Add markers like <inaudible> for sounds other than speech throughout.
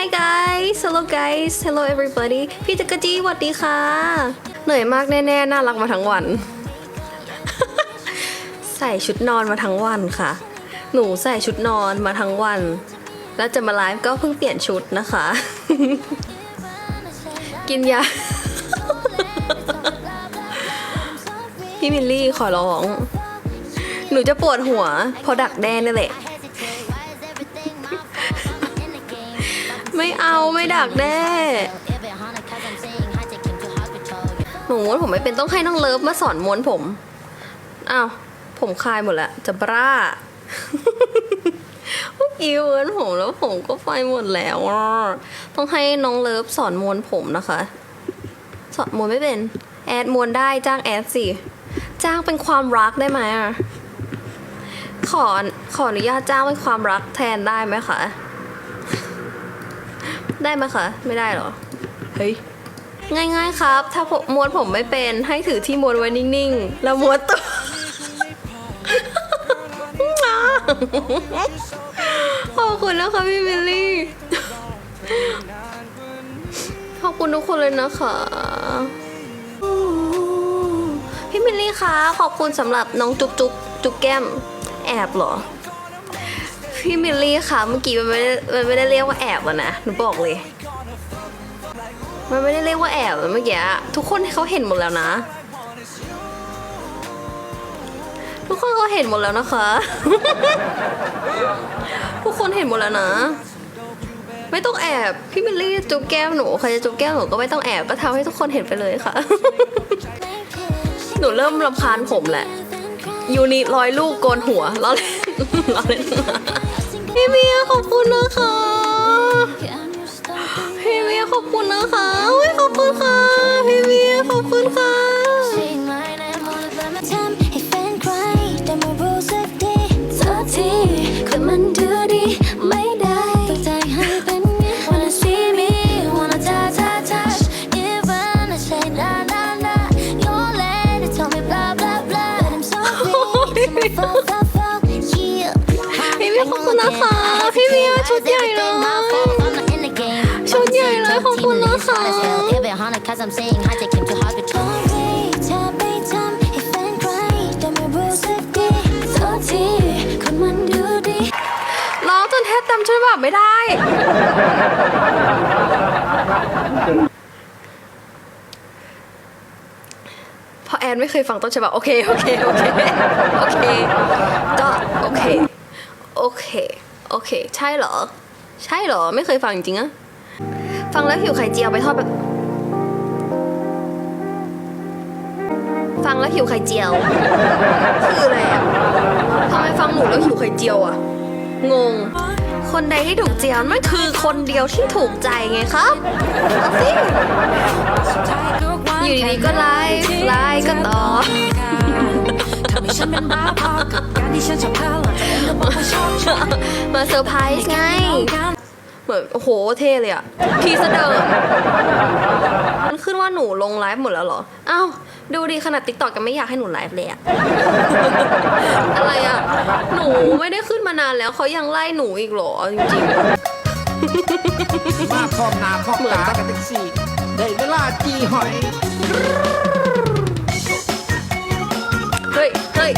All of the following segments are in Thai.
Hi guys Hello guys Hello everybody พี่จักรจีสวัสดีค่ะ เหนื่อยมากแน่ๆ น่ารักมาทั้งวัน ใส่ชุดนอนมาทั้งวันค่ะ หนูใส่ชุดนอนมาทั้งวัน แล้วจะมาไลฟ์ก็เพิ่งเปลี่ยนชุดนะคะ กินยา พี่มิลลี่ขอร้อง หนูจะปวดหัวเพราะดักแด้นี่แหละ ไม่เอาไม่ดักแด้หนูม้วนผมไม่เป็นต้องให้น้องเลิฟมาสอนม้วนผมอ้าวผมคลายหมดแล้วจะบ้าเมื่อกี้ม้วนผมแล้วผมก็ไปหมดแล้วต้องให้น้องเลิฟสอนม้วนผมนะคะ สอนม้วนไม่เป็น แอดม้วนได้จ้างแอดสิจ้างเป็นความรักได้ไหมอะขอขออนุญาตจ้างเป็นความรักแทนได้ไหมคะ ได้ไหมคะ ไม่ได้เหรอ เฮ้ย ง่ายๆครับ ถ้าผมม้วนผมไม่เป็นให้ถือที่ม้วนไว้นิ่งๆ แล้วม้วนตัวขอบคุณนะคะพี่มิลลี่ขอบคุณทุกคนเลยนะคะพี่มิลลี่คะขอบคุณสำหรับน้องจุ๊บจุ๊บจุ๊บแก้ม แอบเหรอ พี่มิลลี่คะเมื่อกี้มันไม่ได้มันไม่ได้เรียกว่าแอบอะนะหนูบอกเลย มันไม่ได้เรียกว่าแอบเมื่อกี้ทุกคนเขาเห็นหมดแล้วนะ ทุกคนเขาเห็นหมดแล้วนะคะ ทุกคนเห็นหมดแล้วนะ ไม่ต้องแอบพี่มิลลี่จุ๊บแก้มหนูใครจะจุ๊บแก้มหนูก็ไม่ต้องแอบก็ทำให้ทุกคนเห็นไปเลยค่ะ หนูเริ่มรำคาญผมแหละยูนิร้อยลูกโกนหัวแล้อเล่ เล่นพี่เมียขอบคุณนะคะพี่เมียขอบคุณนะคะอุ้ยขอบคุณค่ะพี่เมียขอบคุณค่ะ จนแทบจำชื่อแบบไม่ได้เพราะแอนไม่เคยฟังต้นฉบับโอเค โอเค โอเค โอเค ก็โอเค โอเค โอเค ใช่เหรอ ใช่เหรอ ไม่เคยฟังจริงอะฟังแล้วหิวไข่เจียวไปทอดแบบฟังแล้วหิวไข่เจียว คืออะไรอะทำไมฟังหนูแล้วหิวไข่เจียวอะงง คนใดที่ถูกเจียนมันคือคนเดียวที่ถูกใจไงครับเอาสิอยู่ดีๆก็ไลฟ์ไลฟ์ก็ต่อทำให้ฉันเป็นบ้าพอกับการที่ฉันชอบเธอหลังจากนั้นก็บอกว่าชอบฉันมาเซอร์ไพรส์ไงเหมือนโอ้โหเท่เลยอะพีเสเดิร์มันขึ้นว่าหนูลงไลฟ์หมดแล้วเหรอ อ้าว ดูดีขนาดติ๊กต็อกยังไม่อยากให้หนูไลฟ์เลยอะ อะไรอะหนูไม่ได้ขึ้นมานานแล้วเขายังไล่หนูอีกเหรอจริงๆมาพร้อมหน้าพร้อมตากันทั้งสี่ได้เวลาจีหอยเฮ้ยเฮ้ย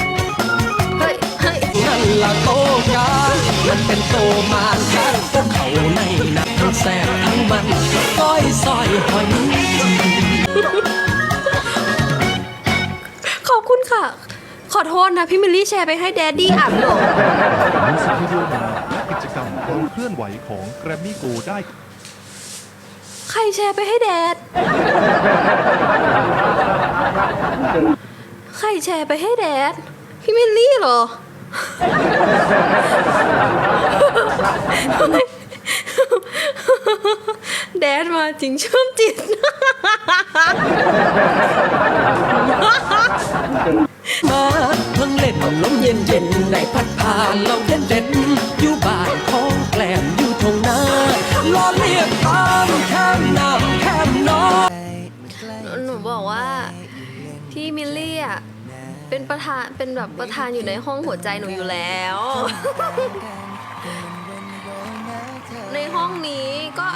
เฮ้ยเฮ้ยนั่นละโตกันมันเป็นโตมานกันพวกเขาในหนักทั้งแสบทั้งมันก้อยซอยหอยขอบ คุณค่ะ ขอโทษนะ พี่มิลลี่แชร์ไปให้แดดดี้อ่านเหรอมิวสิกวิดีโอมาและกิจกรรมความเคลื่อนไหวของแกรมมี่โกได้ ใครแชร์ไปให้แดด ใครแชร์ไปให้แดด พี่มิลลี่เหรอ แดดมาจริงชื่นจิต มาเพิ่งเล่นลมเย็นเย็นๆได้พัดผ่านเราเด่นเด่นๆอยู่บ้านของแกล้มอยู่ทงนาล้อเลียกตามแคมน้ำแคมน้องหนูบอกว่าพี่มิลลี่อะเป็นประธานเป็นแบบประธานอยู่ในห้องหัวใจหนูอยู่แล้วใน ห้องนี้ก็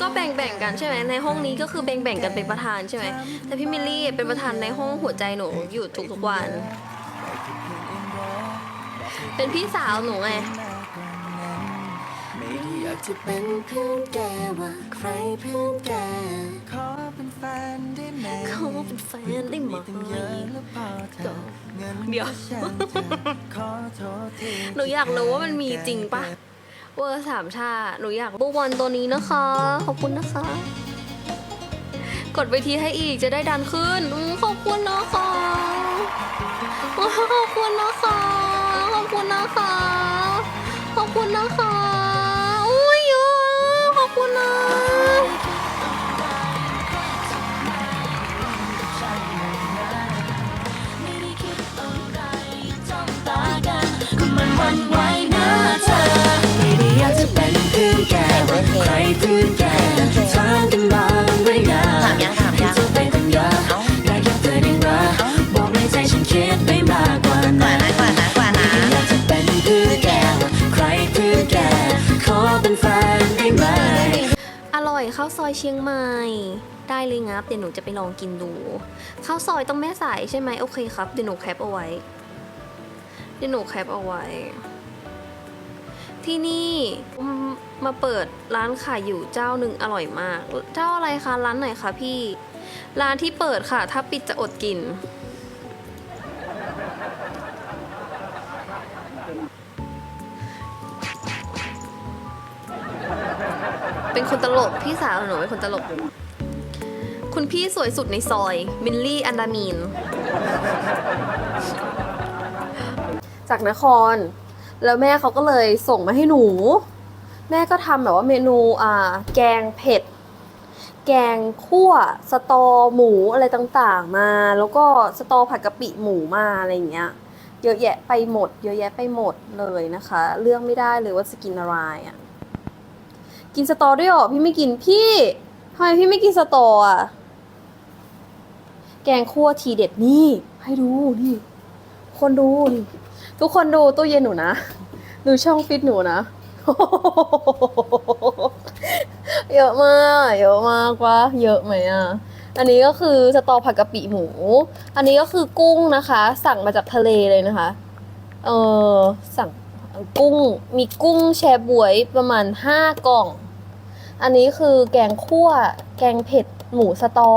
ก็แบ่งๆกันใช่ไหมในห้องนี้ก็คือแบ่งๆกันเป็นประธานใช่ไหมแต่พี่มิลลี่เป็นประธานในห้องหัวใจหนูอยู่ทุกๆวัน เป็นพี่สาวหนูไงไม่ได้อยากจะเป็นเพื่อนแกว่าใครเพื่อนแกขอเป็นแฟนได้ไหมเขาเป็นแฟนได้ไหมไม่ต้องเยอะแล้วพอเธอเงินเดี๋ยวฉันเธอขอโทษทีหนูอยากรู้ว่ามันมีจริงปะ เวอร์สามชา หนูอยากบูบอลตัวนี้นะคะ ขอบคุณนะคะ กดไปทีให้อีกจะได้ดันขึ้นอขอบคุณนะคะขอบคุณนะคะ ขอบคุณนะคะ ขอบคุณนะคะอุ้ยยขอบคุณนะมันก็มันหวัน ซอยเชียงใหม่ ได้เลยงับเดี๋ยวหนูจะไปลองกินดูข้าวซอยต้องแม่สายใช่ไหมโอเคครับเดี๋ยวหนูแคปเอาไว้เดี๋ยวหนูแคปเอาไว้ ที่นี่มมาเปิดร้านขายอยู่เจ้าหนึ่งอร่อยมาก เจ้าอะไรคะร้านไหนคะพี่ ร้านที่เปิดค่ะ ถ้าปิดจะอดกิน เป็นคนตลก พี่สาวหนูเป็นคนตลก คุณพี่สวยสุดในซอย มิลลี่ อันดามีน จากนคร แล้วแม่เขาก็เลยส่งมาให้หนู แม่ก็ทำแบบว่าเมนูอ่าแกงเผ็ด แกงคั่ว สตอหมูอะไรต่างๆ มา แล้วก็สตอผัดกะปิหมูมาอะไรอย่างเงี้ย เยอะแยะไปหมด เยอะแยะไปหมดเลยนะคะเลือกไม่ได้เลยว่าจะกินอะไรอะ กินสตอด้วยเหรอพี่ไม่กินพี่ทำไมพี่ไม่กินสตออะ แกงคั่วทีเด็ดนี่ ให้ดูนี่ คนดูนี่ทุกคนดูตู้เย็นหนูนะดูช่องฟิตหนูนะเยอะมากเยอะมากวะเยอะไหมอะอันนี้ก็คือสตอผัดกะปิหมู อันนี้ก็คือกุ้งนะคะ สั่งมาจากทะเลเลยนะคะ เออสั่งกุ้งมีกุ้งแชบวยประมาณห้ากล่อง อันนี้คือแกงคั่ว แกงเผ็ดหมูสตอ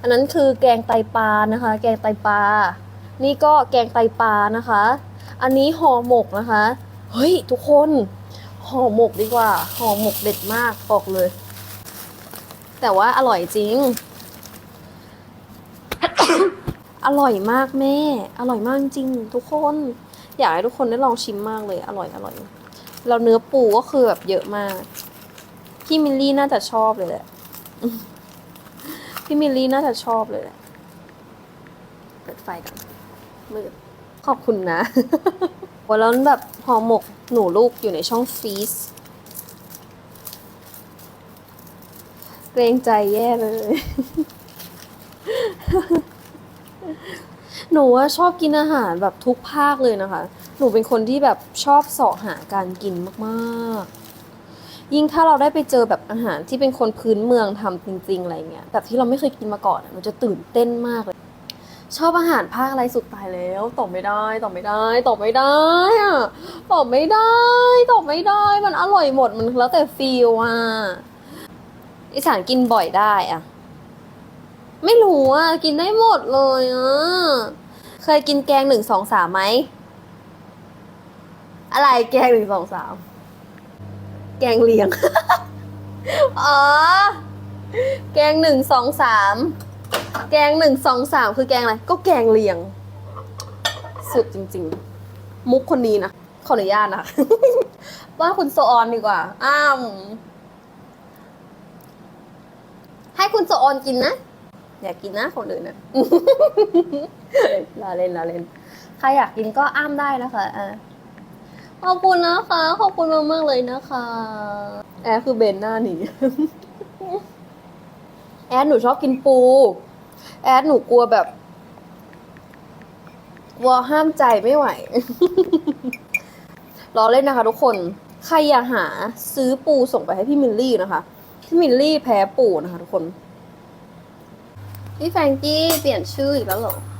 อันนั้นคือแกงไตปลานะคะ แกงไตปลา นี่ก็แกงไตปลานะคะ อันนี้ห่อหมกนะคะ เฮ้ย ทุกคนห่อหมกดีกว่าห่อหมกเด็ดมากบอกเลย แต่ว่าอร่อยจริง อร่อยมากแม่ อร่อยมากจริง ทุกคน อยากให้ทุกคนได้ลองชิมมากเลย อร่อยอร่อยแล้วเนื้อปูก็คือแบบเยอะมาก พี่มิลลี่น่าจะชอบเลยแหละพี่มิลลี่น่าจะชอบเลยแหละเปิดไฟกันมืดขอบคุณนะวันแล้วแบบห่อหมกหนูลูกอยู่ในช่องฟรีซเกรงใจแย่เลย หนูว่าชอบกินอาหารแบบทุกภาคเลยนะคะ หนูเป็นคนที่แบบชอบเสาะหาการกินมาก ๆ ยิ่งถ้าเราได้ไปเจอแบบอาหารที่เป็นคนพื้นเมืองทำจริงๆอะไรเงี้ยแบบที่เราไม่เคยกินมาก่อนอะหนูจะตื่นเต้นมากเลย ชอบอาหารภาคอะไรสุดตายแล้วตอบไม่ได้ตอบไม่ได้ตอบไม่ได้อะตอบไม่ได้ตอบไม่ได้ มันอร่อยหมดมันแล้วแต่ฟีลอะอีสานกินบ่อยได้อะไม่รู้อะกินได้หมดเลยอะเคยกินแกงหนึ่งสองสามไหมอะไรแกงหนึ่งสองสาม แกงเลียง อ๋อ แกงหนึ่งสองสาม แกงหนึ่งสองสามคือแกงอะไร ก็แกงเลียง สุดจริง ๆ มุกคนนี้นะ ขออนุญาตนะ ว่าคุณโซออนดีกว่า อ้ามให้คุณโซออนกินนะ อยากกินนะคนอื่นนะลาเล่นลาเล่น ใครอยากกินก็อ้ามได้นะคะอะ ขอบคุณนะคะ ขอบคุณมากๆเลยนะคะ แอร์คือเบนหน้าหนีแอดหนูชอบกินปู แอดหนูกลัวแบบกลัวห้ามใจไม่ไหวรอเล่นนะคะทุกคน ใครอยากหาซื้อปูส่งไปให้พี่มิลลี่นะคะ พี่มิลลี่แพ้ปูนะคะทุกคน พี่แฟรงกี้เปลี่ยนชื่ออีกแล้วเหรอท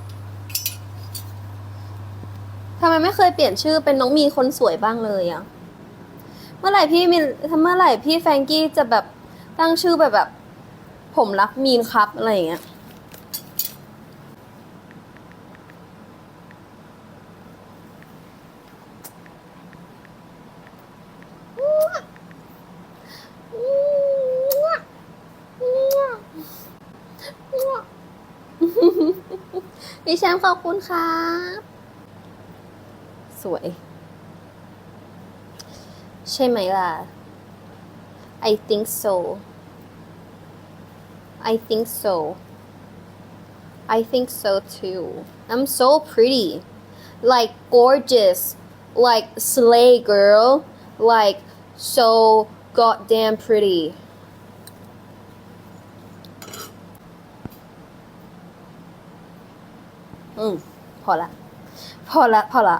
ำไมไม่เคยเปลี่ยนชื่อเป็นน้องมีคนสวยบ้างเลยอะเมื่อไหร่พี่มิลเมื่อไหร่พี่แฟรงกี้จะแบบตั้งชื่อแบบแบบ ผมรักมีนครับอะไรอย่างเงี้ยพี่แชมป์ขอบคุณครับส วย ใช่ไหมล่ะ I think so I think so I think so too I'm so pretty like gorgeous like slay girl like so goddamn pretty อืม พอละ พอละ พอละ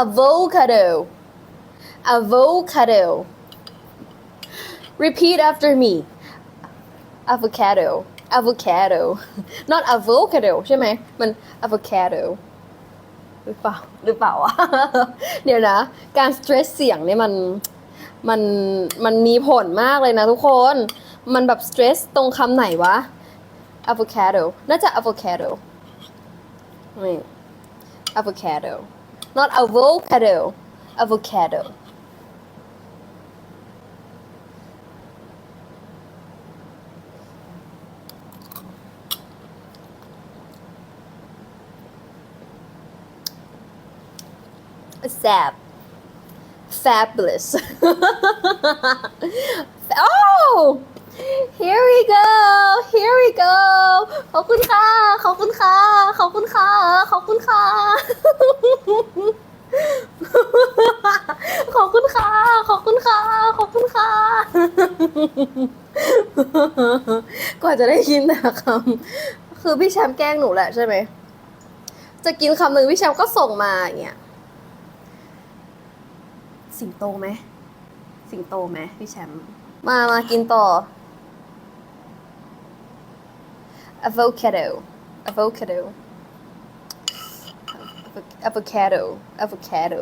avocado avocado repeat after me avocado avocado not avocado ใช่ไหมมัน avocado หรือเปล่าหรือเปล่าวะเดี๋ยวนะ การ stress เสียงเนี่ยมันมันมันมีผลมากเลยนะทุกคน มันแบบ stress ตรงคำไหนวะ avocado น่าจะ avocado นี่ avocado not avocado. Avocado. Zap fabulous. <laughs> Oh here we go here we go ขอบคุณค่ะ ขอบคุณค่ะ ขอบคุณค่ะ ขอบคุณค่ะ ขอบคุณค่ะ ขอบคุณค่ะ ขอบคุณค่ะ กว่าจะได้ยินแต่ละคำคือพี่แชมป์แกล้งหนูแหละใช่ไหม จะกินคำหนึ่งพี่แชมป์ก็ส่งมาอย่างเงี้ย สิงโตไหม สิงโตไหมพี่แชมป์ มา มากินต่อ avocado avocado avocado avocado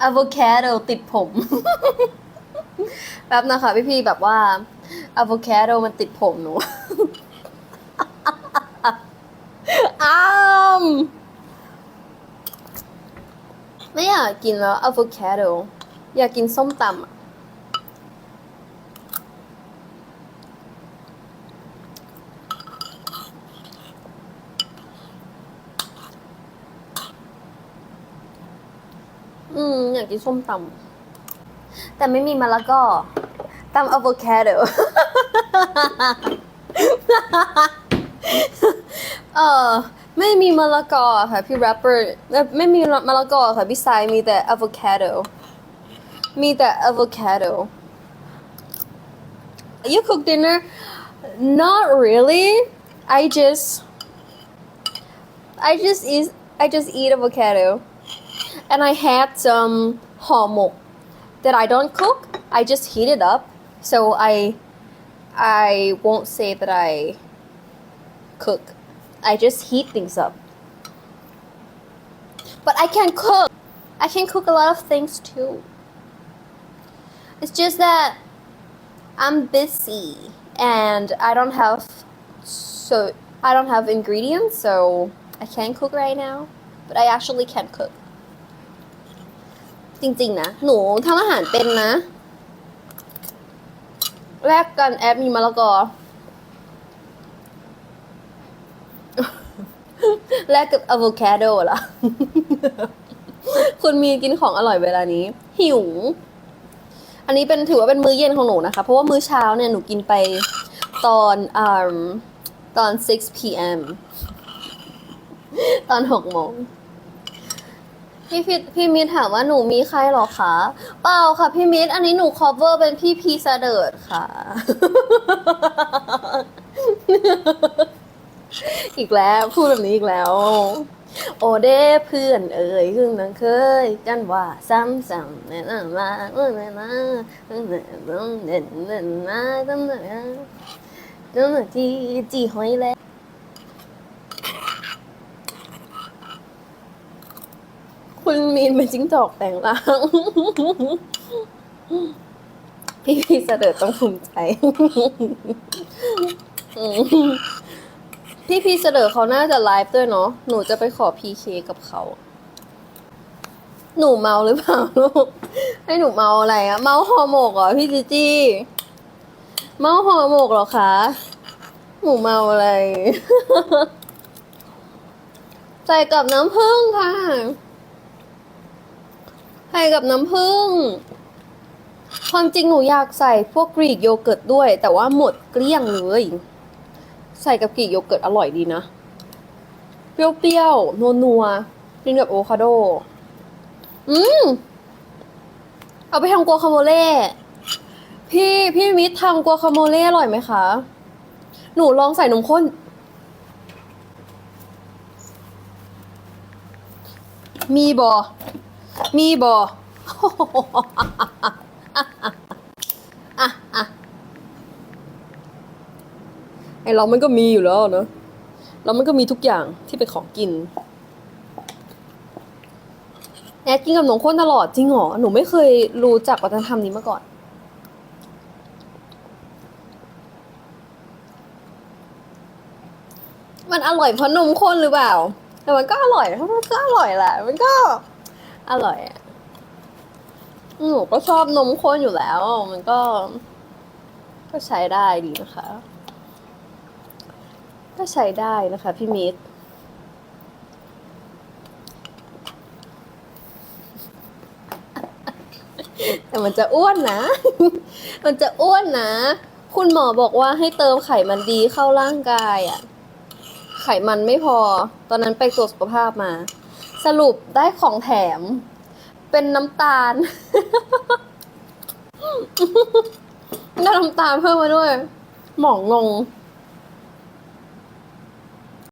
avocado ติดผม แป๊บนะคะพี่พี่แบบว่า avocado มันติดผมหนู อ้ามไม่อยากกินแล้ว avocado อยากกินส้มตำ อะอืมอยากกินส้มตำแต่ไม่มีมะละกอตำอะโวคาโดเออไม่มีมะละกอค่ะพี่แรปเปอร์ไม่มีมะละกอค่ะพี่สายมีแต่อะโวคาโดมีแต่อะโวคาโด You cook dinner? Not really. I just I just eat I just eat avocado. And I had some homok that I don't cook. I just heat it up, so I I won't say that I cook. I just heat things up. But I can cook. I can cook a lot of things too. It's just that I'm busy and I don't have so I don't have ingredients, so I can't cook right now. But I actually can cook. จริง ๆ นะ หนูทำอาหารเป็นนะแลกกันแอปมีมะละกอ แลกกับอะโวคาโดล่ะ คุณมีกินของอร่อยเวลานี้ หิว อันนี้เป็นถือว่าเป็นมื้อเย็นของหนูนะคะ เพราะว่ามื้อเช้าเนี่ยหนูกินไปตอนอ่าตอน 6 p.m. ตอน6โมง พี่พี่พี่มิตรถามว่าหนูมีใครหรอคะเปล่าค่ะ พี่มิตรอันนี้หนู cover เป็นพี่พีเสดิร์ดค่ะ อีกแล้วพูดแบบนี้อีกแล้ว โอเด้เพื่อนเอ่ยคือนังเคย กันว่าซ้ำซ้ำเน่นมาเมื่อไหร่มาเมื่อไหร่ต้องเด่นเด่นมาตั้งแต่ตั้งแต่ที่จีหอยแล้ว คุณมีนเป็นจิ้งจอกแต่งร่าง พี่พี่เสด็จต้องภูมิใจ พี่พี่เสดอเขาน่าจะไลฟ์ด้วยเนาะ หนูจะไปขอพีเคกับเขา หนูเมาหรือเปล่าลูก ให้หนูเมาอะไรอะเมาห่อหมกเหรอพี่จีจี้ เมาห่อหมกเหรอคะ หนูเมาอะไรใส่กับน้ำผึ้งค่ะ ใส่กับน้ำผึ้ง ความจริงหนูอยากใส่พวกกรีกโยเกิร์ตด้วย แต่ว่าหมดเกลี้ยงเลย ใส่กับกรีกโยเกิร์ตอร่อยดีนะ เปรี้ยวๆ นัวๆกินกับโอคาโด อืม เอาไปทำกัวคาโมเล่ พี่พี่มิตรทำกัวคาโมเล่อร่อยไหมคะ หนูลองใส่นมข้นมีบอ มีบออะไอเรามันก็มีอยู่แล้วเนอะเรามันก็มีทุกอย่างที่เป็นของกิน แอดกินกับนมข้นตลอดจริงเหรอ หนูไม่เคยรู้จักวัฒนธรรมนี้มาก่อน มันอร่อยเพราะนมข้นหรือเปล่า แต่มันก็อร่อยเพราะมันก็อร่อยแหละ มันก็ อร่อยอะหนูก็ชอบนมข้นอยู่แล้ว มันก็ ก็ใช้ได้ดีนะคะ ก็ใช้ได้นะคะ พี่มิตรแต่มันจะอ้วนนะ มันจะอ้วนนะ คุณหมอบอกว่าให้เติมไขมันดีเข้าร่างกายอะ่ะ ไขมันไม่พอ ตอนนั้นไปตรวจสุขภาพมา สรุปได้ของแถม เป็นน้ำตาล ได้น้ำตาลเพิ่มมาด้วย หมองงง